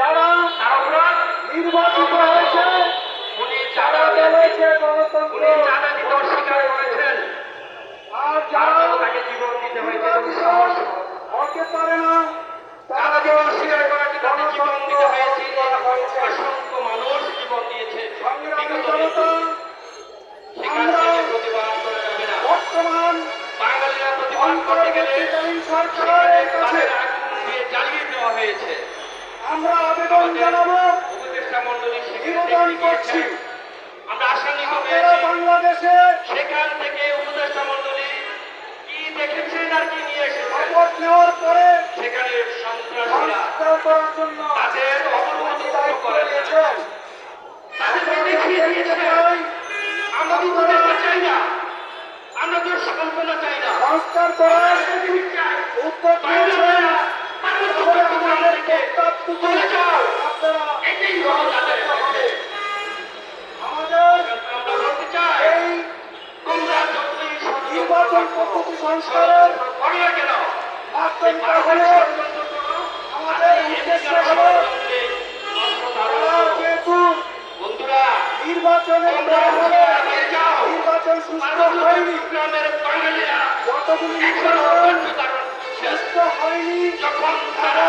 যারা নির্বাচিত হয়েছে উনি যারা বলেছে গণতন্ত্র। দিতে অস্বীকার করেছেন। আর যারা তাকে জীবন দিতে হয়েছে হতে পারে না তারা দিতে অস্বীকার জন্য তাকে জীবন দিতে হয়েছে অসংখ্য মানুষ জীবন দিয়েছে সংগ্রামী জনতা আমরা প্রতিবাদ করা যাবে না। বর্তমান বাঙালিরা প্রতিবাদ করতে গেলে সরকারের কাছে তাদের জ্বালিয়ে দেওয়া হয়েছে। আমরা আবেদন জানাব। নিবেদন করছি। আমরা আশান্বিত আপনারা হয়েছি বাংলাদেশে সেখান থেকে উপদেষ্টা মন্ডলী কি দেখেছেন আর কি নিয়ে এসেছেন? শপথ নেওয়ার পরে সেখানে সন্ত্রাসীরা করার জন্য তাদের অবরোধ দায়িত্ব না। নিয়েছেন। তাদেরকে দেখিয়ে দিয়েছেন। আমরা উপদেষ্টা চাই না। আমরা তো চাই না। সংস্কার করার উদ্যোগ নির্বাচন পদ্ধতি সংস্কারের আমাদের উদ্দেশ্য হলো যেহেতু নির্বাচনের নির্বাচন সুস্থ হয়নি গ্রামের যতগুলি নির্বাচন। সুস্থ হয়নি তারা